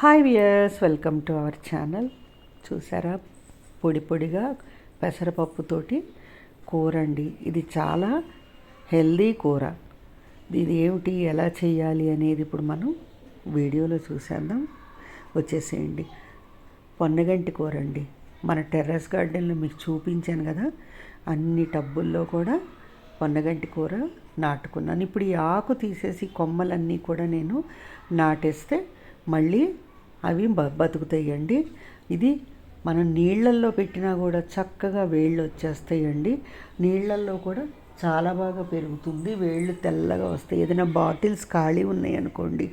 Hi viewers welcome to our channel చూసారా? పొడి పొడిగా పెసరపప్పుతోటి కూర అండి. ఇది చాలా హెల్దీ కూర. ఇది ఏమిటి ఎలా చేయాలి అనేది ఇప్పుడు మనం వీడియోలో చూసేద్దాం. వచ్చేసేయండి. పొన్నగంటి కూర అండి. మన టెర్రస్ గార్డెన్లో మీకు చూపించాను కదా అన్ని టబ్బుల్లో కూడా పొన్నగంటి కూర నాటుకున్నాను. ఇప్పుడు ఈ ఆకు తీసేసి కొమ్మలన్నీ కూడా నేను నాటేస్తే మళ్ళీ అవి బ బతుకుతాయండి. ఇది మనం నీళ్ళల్లో పెట్టినా కూడా చక్కగా వేళ్ళు వచ్చేస్తాయండి. నీళ్ళల్లో కూడా చాలా బాగా పెరుగుతుంది. వేళ్ళు తెల్లగా వస్తాయి. ఏదైనా బాటిల్స్ ఖాళీ ఉన్నాయనుకోండి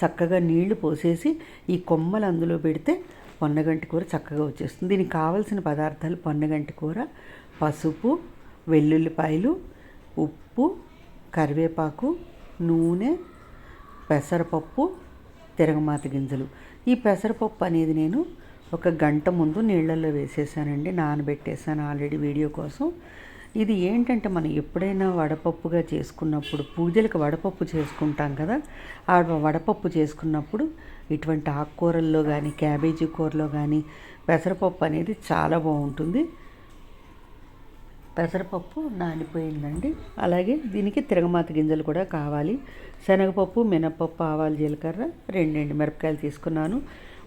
చక్కగా నీళ్ళు పోసేసి ఈ కొమ్మలు అందులో పెడితే పొన్నగంటి కూర చక్కగా వచ్చేస్తుంది. దీనికి కావలసిన పదార్థాలు పొన్నగంటి కూర పసుపు వెల్లుల్లిపాయలు ఉప్పు కరివేపాకు నూనె పెసరపప్పు తిరగమాత గింజలు. ఈ పెసరపప్పు అనేది నేను ఒక గంట ముందు నీళ్ళల్లో వేసేసానండి నానబెట్టేసాను ఆల్రెడీ వీడియో కోసం. ఇది ఏంటంటే మనం ఎప్పుడైనా వడపప్పుగా చేసుకున్నప్పుడు పూజలకు వడపప్పు చేసుకుంటాం కదా ఆ వడపప్పు చేసుకున్నప్పుడు ఇటువంటి ఆకుకూరల్లో కానీ క్యాబేజీ కూరలో కానీ పెసరపప్పు అనేది చాలా బాగుంటుంది. పెసరపప్పు నానిపోయిందండి. అలాగే దీనికి తిరగమాత గింజలు కూడా కావాలి. శనగపప్పు మినపప్పు ఆవాలు జీలకర్ర రెండు మిరపకాయలు తీసుకున్నాను.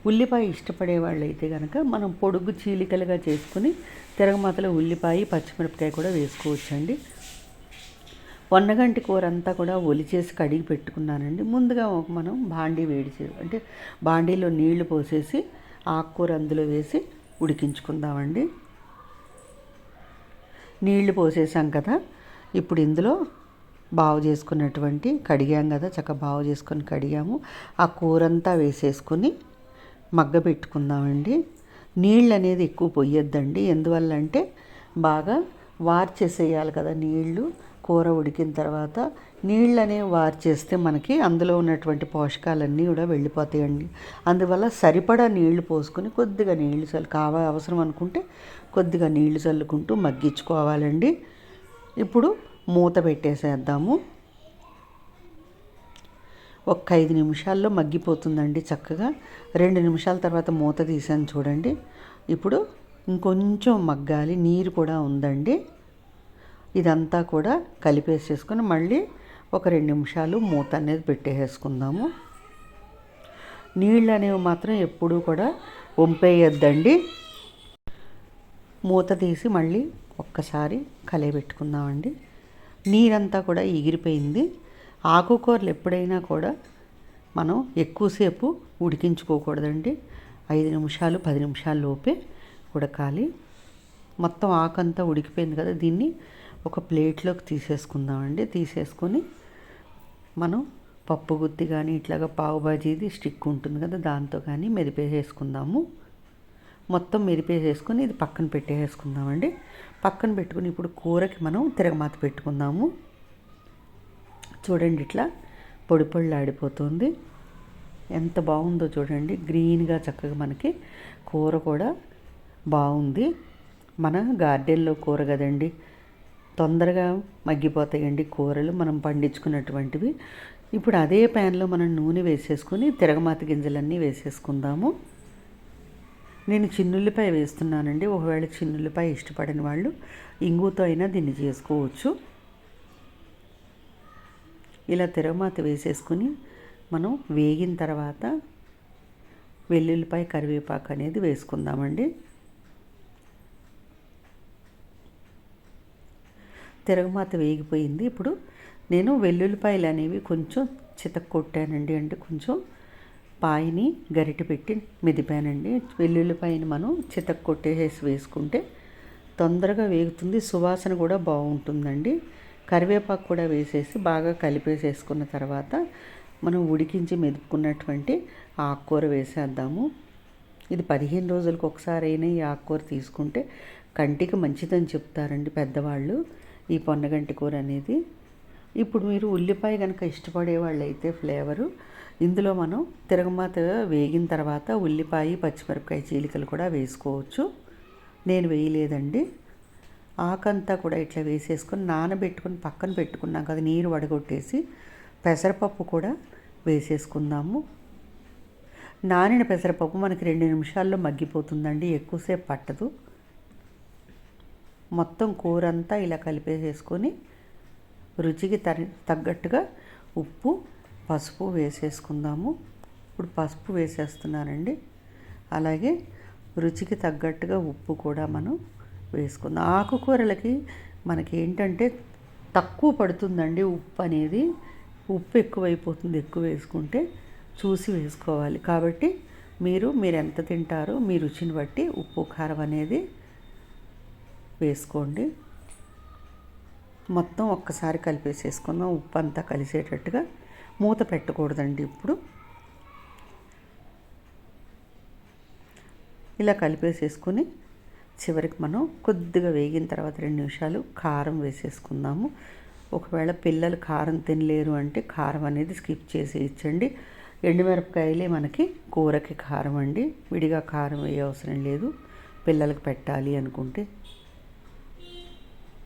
ఉల్లిపాయ ఇష్టపడే వాళ్ళు అయితే కనుక మనం పొడుగు చీలికలుగా చేసుకుని తిరగమాతలో ఉల్లిపాయ పచ్చిమిరపకాయ కూడా వేసుకోవచ్చండి. వన్నగంటి కూర అంతా కూడా ఒలిచేసి కడిగి పెట్టుకున్నానండి. ముందుగా మనం బాండీ వేడి చే అంటే బాండీలో నీళ్ళు పోసేసి ఆకుకూర అందులో వేసి ఉడికించుకుందామండి. నీళ్ళు పోసేసాం కదా ఇప్పుడు ఇందులో బాగు చేసుకున్నటువంటి కడిగాం కదా చక్క బాగు చేసుకొని కడిగాము. ఆ కూరంతా వేసేసుకొని మగ్గ పెట్టుకుందామండి. నీళ్ళు అనేది ఎక్కువ పొయ్యొద్దండి ఎందువల్ల అంటే బాగా వార్చేసేయాలి కదా నీళ్ళు. కూర ఉడికిన తర్వాత నీళ్ళు అనేవి వార్చేస్తే మనకి అందులో ఉన్నటువంటి పోషకాలన్నీ కూడా వెళ్ళిపోతాయండి. అందువల్ల సరిపడా నీళ్ళు పోసుకొని కొద్దిగా నీళ్ళు చల్లు కావ అవసరం అనుకుంటే కొద్దిగా నీళ్ళు చల్లుకుంటూ మగ్గించుకోవాలండి. ఇప్పుడు మూత పెట్టేసేద్దాము. ఒక ఐదు నిమిషాల్లో మగ్గిపోతుందండి చక్కగా. రెండు నిమిషాల తర్వాత మూత తీసాను చూడండి. ఇప్పుడు ఇంకొంచెం మగ్గాలి నీరు కూడా ఉందండి. ఇదంతా కూడా కలిపేసేసుకొని మళ్ళీ ఒక రెండు నిమిషాలు మూత అనేది పెట్టేసుకుందాము. నీళ్ళు అనేవి మాత్రం ఎప్పుడూ కూడా వంపేయొద్దండి. మూత తీసి మళ్ళీ ఒక్కసారి కలయబెట్టుకుందామండి నీరంతా కూడా ఎగిరిపోయింది. ఆకుకూరలు ఎప్పుడైనా కూడా మనం ఎక్కువసేపు ఉడికించుకోకూడదండి. ఐదు నిమిషాలు పది నిమిషాల లోపే ఉడకాలి. మొత్తం ఆకంతా ఉడికిపోయింది కదా దీన్ని ఒక ప్లేట్లోకి తీసేసుకుందామండి. తీసేసుకొని మనం పప్పు గుత్తి కానీ ఇట్లాగా పావు బాజీది స్టిక్ ఉంటుంది కదా దాంతో కానీ మెదిపేసేసుకుందాము మొత్తం మెరిపేసేసుకొని ఇది పక్కన పెట్టేసుకుందామండి. పక్కన పెట్టుకుని ఇప్పుడు కూరకి మనం తిరగమాత పెట్టుకుందాము. చూడండి ఇట్లా పొడి పొళ్ళాడిపోతుంది ఎంత బాగుందో చూడండి. గ్రీన్గా చక్కగా మనకి కూర కూడా బాగుంది. మన గార్డెన్లో కూర కదండి. తొందరగా మగ్గిపోతాయండి కూరలు. మనం పండించుకున్నటువంటివి. ఇప్పుడు అదే ప్యాన్లో మనం నూనె వేసేసుకొని తిరగమాత గింజలన్నీ వేసేసుకుందాము. నేను చిన్నుల్లిపాయ వేస్తున్నానండి. ఒకవేళ చిన్నుల్లిపాయ ఇష్టపడని వాళ్ళు ఇంగుతో అయినా దీన్ని చేసుకోవచ్చు. ఇలా తిరగమాత వేసేసుకుని మనం వేగిన తర్వాత వెల్లుల్లిపాయ కరివేపాకు అనేది వేసుకుందామండి. తిరగమాత వేగిపోయింది. ఇప్పుడు నేను వెల్లుల్లిపాయలు అనేవి కొంచెం చితక్కొట్టానండి. అంటే కొంచెం పాయిని గరిట పెట్టి మెదిపానండి. వెల్లుల్లిపాయని మనం చితక్కొట్టేసి వేసుకుంటే తొందరగా వేగుతుంది. సువాసన కూడా బాగుంటుందండి. కరివేపాకు కూడా వేసేసి బాగా కలిపేసేసుకున్న తర్వాత మనం ఉడికించి మెదుపుకున్నటువంటి ఆకుకూర వేసేద్దాము. ఇది పదిహేను రోజులకు ఒకసారి అయినా ఈ ఆకుకూర తీసుకుంటే కంటికి మంచిదని చెప్తారండి పెద్దవాళ్ళు. ఈ పొన్నగంటి కూర అనేది. ఇప్పుడు మీరు ఉల్లిపాయ కనుక ఇష్టపడే వాళ్ళైతే ఫ్లేవరు. ఇందులో మనం తిరగమాత వేగిన తర్వాత ఉల్లిపాయ పచ్చిమిరపకాయ చీలికలు కూడా వేసుకోవచ్చు. నేను వేయలేదండి. ఆకంతా కూడా ఇట్లా వేసేసుకొని నానబెట్టుకొని పక్కన పెట్టుకున్నాం కదా నీరు వడగొట్టేసి పెసరపప్పు కూడా వేసేసుకుందాము. నానిన పెసరపప్పు మనకి రెండు నిమిషాల్లో మగ్గిపోతుందండి ఎక్కువసేపు పట్టదు. మొత్తం కూర అంతా ఇలా కలిపేసేసుకొని రుచికి తరి తగ్గట్టుగా ఉప్పు పసుపు వేసేసుకుందాము. ఇప్పుడు పసుపు వేసేస్తున్నానండి. అలాగే రుచికి తగ్గట్టుగా ఉప్పు కూడా మనం వేసుకుందాం. ఆకుకూరలకి మనకి ఏంటంటే తక్కువ పడుతుందండి ఉప్పు అనేది. ఉప్పు ఎక్కువైపోతుంది ఎక్కువ వేసుకుంటే చూసి వేసుకోవాలి. కాబట్టి మీరు మీరు ఎంత తింటారో మీ రుచిని బట్టి ఉప్పు కారం అనేది వేసుకోండి. మొత్తం ఒక్కసారి కలిపేసేసుకుందాం. ఉప్పు అంతా కలిసేటట్టుగా మూత పెట్టకూడదండి ఇప్పుడు. ఇలా కలిపేసేసుకొని చివరికి మనం కొద్దిగా వేగిన తర్వాత రెండు నిమిషాలు కారం వేసేసుకుందాము. ఒకవేళ పిల్లలు కారం తినలేరు అంటే కారం అనేది స్కిప్ చేసి ఇచ్చండి ఎండుమిరపకాయలే మనకి కూరకి కారం అండి. విడిగా కారం వేయ అవసరం లేదు. పిల్లలకు పెట్టాలి అనుకుంటే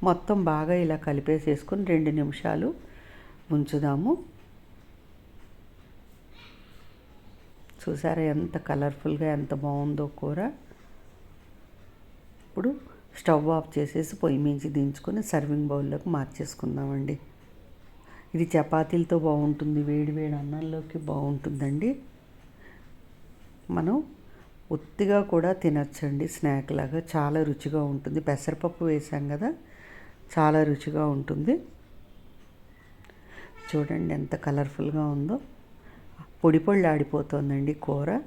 మొత్తం బాగా ఇలా కలిపేసేసుకొని రెండు నిమిషాలు ఉంచుదాము చూసారా ఎంత కలర్ఫుల్గా ఎంత బాగుందో కూర. ఇప్పుడు స్టవ్ ఆఫ్ చేసేసి పొయ్యి మించి దించుకొని సర్వింగ్ బౌల్లోకి మార్చేసుకుందామండి. ఇది చపాతీలతో బాగుంటుంది వేడి వేడి అన్నంలోకి బాగుంటుందండి. మనం ఒత్తిగా కూడా తినచ్చండి స్నాక్ లాగా. చాలా రుచిగా ఉంటుంది. పెసరపప్పు వేసాం కదా చాలా రుచిగా ఉంటుంది. చూడండి ఎంత కలర్ఫుల్గా ఉందో. పొడి పొడి ఆడిపోతుందండి కూర.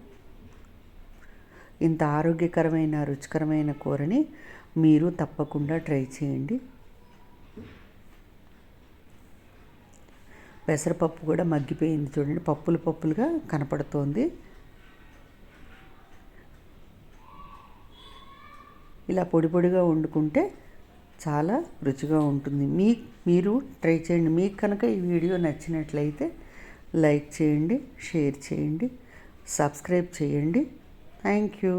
ఇంత ఆరోగ్యకరమైన రుచికరమైన కూరని మీరు తప్పకుండా ట్రై చేయండి. పెసరపప్పు కూడా మగ్గిపోయింది చూడండి. పప్పులు పప్పులుగా కనపడుతోంది. ఇలా పొడి పొడిగా వండుకుంటే చాలా రుచిగా ఉంటుంది. మీ మీరు ట్రై చేయండి. మీకు కనుక ఈ వీడియో నచ్చినట్లయితే లైక్ చేయండి షేర్ చేయండి సబ్స్క్రైబ్ చేయండి. Thank you.